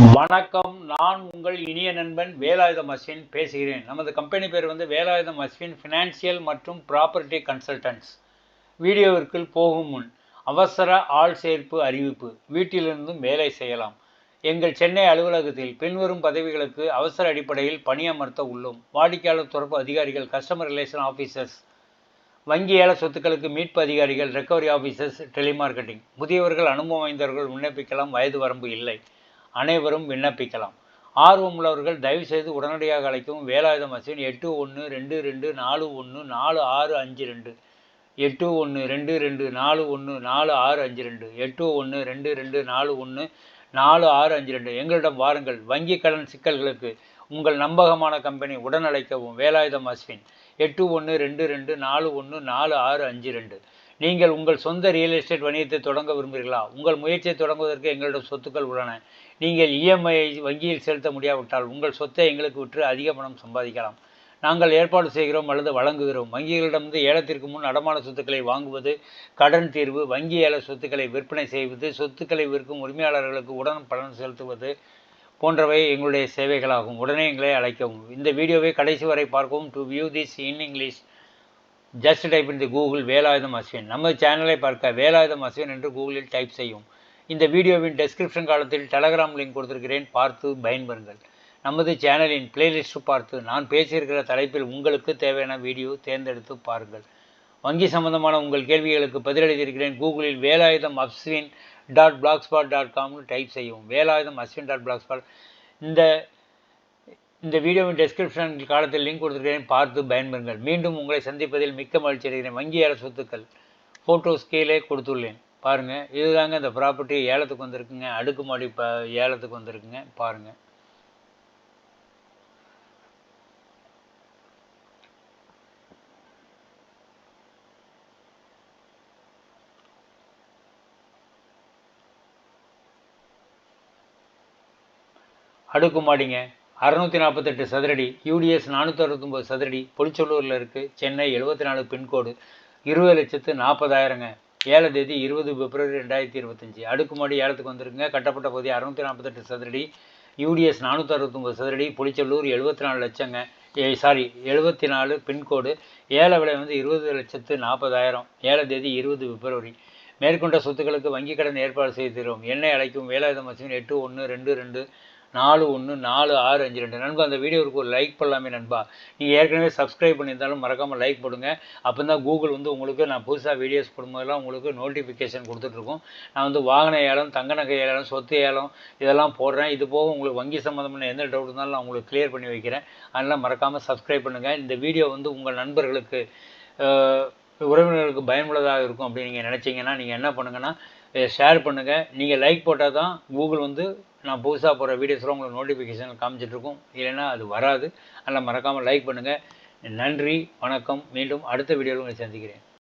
வணக்கம். நான் உங்கள் இனிய நண்பன் வேலாயுதம் அஸ்வின் பேசுகிறேன். நமது கம்பெனி பேர் வந்து வேலாயுதம் அஸ்வின் ஃபினான்சியல் மற்றும் ப்ராப்பர்ட்டி கன்சல்டன்ட்ஸ் வீடியோவிற்குள் போகும் முன் அவசர ஆள் சேர்ப்பு அறிவிப்பு. வீட்டிலிருந்தும் வேலை செய்யலாம். எங்கள் சென்னை அலுவலகத்தில் பின்வரும் பதவிகளுக்கு அவசர அடிப்படையில் பணியமர்த்த உள்ளோம். வாடிக்கையாளர் தொடர்பு அதிகாரிகள் கஸ்டமர் ரிலேஷன் ஆஃபீஸர்ஸ் வங்கி ஏல சொத்துக்களுக்கு மீட்பு அதிகாரிகள் ரெக்கவரி ஆஃபீஸர்ஸ் டெலிமார்க்கெட்டிங் முதியவர்கள் அனுபவம் வாய்ந்தவர்கள் விண்ணப்பிக்கலாம். வயது வரம்பு இல்லை. அனைவரும் விண்ணப்பிக்கலாம். ஆர்வம் உள்ளவர்கள் தயவுசெய்து உடனடியாக அழைக்கவும். வேலாயுதம் அஸ்வின் எட்டு ஒன்று ரெண்டு ரெண்டு நாலு ஒன்று நாலு ஆறு அஞ்சு ரெண்டு. எட்டு ஒன்று ரெண்டு ரெண்டு நாலு ஒன்று நாலு ஆறு அஞ்சு ரெண்டு. எட்டு ஒன்று ரெண்டு ரெண்டு நாலு ஒன்று நாலு ஆறு அஞ்சு ரெண்டு. எங்களிடம் வாருங்கள். வங்கி கடன் சிக்கல்களுக்கு உங்கள் நம்பகமான கம்பெனி உடன் அழைக்கவும். வேலாயுதம் அஸ்வின் எட்டு ஒன்று ரெண்டு ரெண்டு நாலு ஒன்று நாலு ஆறு அஞ்சு ரெண்டு. நீங்கள் உங்கள் சொந்த ரியல் எஸ்டேட் வணிகத்தை தொடங்க விரும்புகிறீர்களா? உங்கள் முயற்சியை தொடங்குவதற்கு எங்களிடம் சொத்துக்கள் உள்ளன. நீங்கள் இஎம்ஐ வங்கியில் செலுத்த முடியாவிட்டால் உங்கள் சொத்தை எங்களுக்கு விற்று அதிக பணம் சம்பாதிக்கலாம். நாங்கள் ஏற்பாடு செய்கிறோம் அல்லது வழங்குகிறோம். வங்கிகளிடமிருந்து ஏலத்திற்கு முன் அடமான சொத்துக்களை வாங்குவது கடன் தீர்வு வங்கி ஏல சொத்துக்களை விற்பனை செய்வது சொத்துக்களை விற்கும் உரிமையாளர்களுக்கு உடன் பலன் செலுத்துவது போன்றவை எங்களுடைய சேவைகளாகும். உடனே எங்களை அழைக்கவும். இந்த வீடியோவை கடைசி வரை பார்க்கவும். To view this in English just type in the Google Velayudham Ashwin. நமது சேனலை பார்க்க வேலாயுதம் அஸ்வின் என்று கூகுளில் டைப் செய்யும். இந்த வீடியோவின் டெஸ்கிரிப்ஷன் காலத்தில் டெலகிராம் லிங்க் கொடுத்திருக்கிறேன். பார்த்து பயன்பெறுங்கள். நமது சேனலின் பிளேலிஸ்ட் பார்த்து நான் பேசியிருக்கிற தலைப்பில் உங்களுக்கு தேவையான வீடியோ தேர்ந்தெடுத்து பாருங்கள். வங்கி சம்பந்தமான உங்கள் கேள்விகளுக்கு பதிலளித்திருக்கிறேன் கூகுளில் Velayudham Ashwin dot blog spot dot காம்னு type செய்யும் Velayudham Ashwin dot blog spot இந்த இந்த வீடியோவின் டெஸ்கிரிப்ஷன் காலத்தில் லிங்க் கொடுத்துருக்கிறேன். பார்த்து பயன்பெறுங்கள். மீண்டும் உங்களை சந்திப்பதில் மிக்க மகிழ்ச்சி அடைகிறேன். வங்கி ஏல சொத்துக்கள் ஃபோட்டோஸ் கீழே கொடுத்துள்ளேன். பாருங்கள் இதுதாங்க இந்த ப்ராப்பர்ட்டி ஏலத்துக்கு வந்திருக்குங்க. அடுக்குமாடி ப ஏலத்துக்கு வந்திருக்குங்க. பாருங்கள் அடுக்குமாடிங்க. அறநூற்றி நாற்பத்தெட்டு சதுரடி யூடிஎஸ் நானூற்றி அறுபத்தொம்போது சதுரடி பொலிச்சொல்லூரில் இருக்குது சென்னை எழுபத்தி நாலு பின்கோடு இருபது லட்சத்து நாற்பதாயிரங்க ஏழை தேதி இருபது பிப்ரவரி ரெண்டாயிரத்தி இருபத்தஞ்சி. அடுக்குமாடி ஏலத்துக்கு வந்திருக்குங்க கட்டப்பட்ட பகுதி அறுநூற்றி நாற்பத்தெட்டு சதுரடி யூடிஎஸ் நானூற்றி அறுபத்தொம்போது சதுரடி புளிச்சல்லூர் எழுபத்தி நாலு லட்சங்க. சாரி எழுபத்தி நாலு பின்கோடு. ஏழை விலை வந்து இருபது லட்சத்து நாற்பதாயிரம் ஏழை தேதி இருபது பிப்ரவரி. மேற்கொண்ட சொத்துக்களுக்கு வங்கிக் கடன் ஏற்பாடு செய்து தருவோம். என்னை அழைக்கும் வேலாயுதம் மசின் எட்டு ஒன்று ரெண்டு ரெண்டு. நாலு ஒன்று நாலு ஆறு அஞ்சு ரெண்டு. நண்பா அந்த வீடியோவுக்கு ஒரு லைக் பண்ணலாமே நண்பா. நீங்கள் ஏற்கனவே சப்ஸ்கிரைப் பண்ணியிருந்தாலும் மறக்காமல் லைக் போடுங்க. அப்போ தான் கூகுள் வந்து உங்களுக்கு நான் புதுசாக வீடியோஸ் போடும்போதெல்லாம் உங்களுக்கு நோட்டிஃபிகேஷன் கொடுத்துட்ருக்கோம். நான் வந்து வாகன ஏலம் தங்க நகை ஏலம் சொத்து ஏலம் இதெல்லாம் போடுறேன். இது போக உங்களுக்கு வங்கி சம்மந்தமான எந்த டவுட் இருந்தாலும் நான் உங்களுக்கு கிளியர் பண்ணி வைக்கிறேன். அதனால் மறக்காமல் சப்ஸ்கிரைப் பண்ணுங்கள் இந்த வீடியோ வந்து உங்கள் நண்பர்களுக்கு உறவினர்களுக்கு பயனுள்ளதாக இருக்கும் அப்படின்னு நீங்கள் நினச்சிங்கன்னா நீங்கள் என்ன பண்ணுங்கன்னா ஷேர் பண்ணுங்கள் நீங்கள் லைக் போட்டால் தான் கூகுள் வந்து நான் புதுசாக போகிற வீடியோஸ்லாம் உங்களுக்கு நோட்டிஃபிகேஷன் காமிச்சிட்ருக்கும் இல்லைன்னா அது வராது. அதனால் மறக்காமல் லைக் பண்ணுங்கள் நன்றி வணக்கம். மீண்டும் அடுத்த வீடியோவில் உங்களை சந்திக்கிறேன்.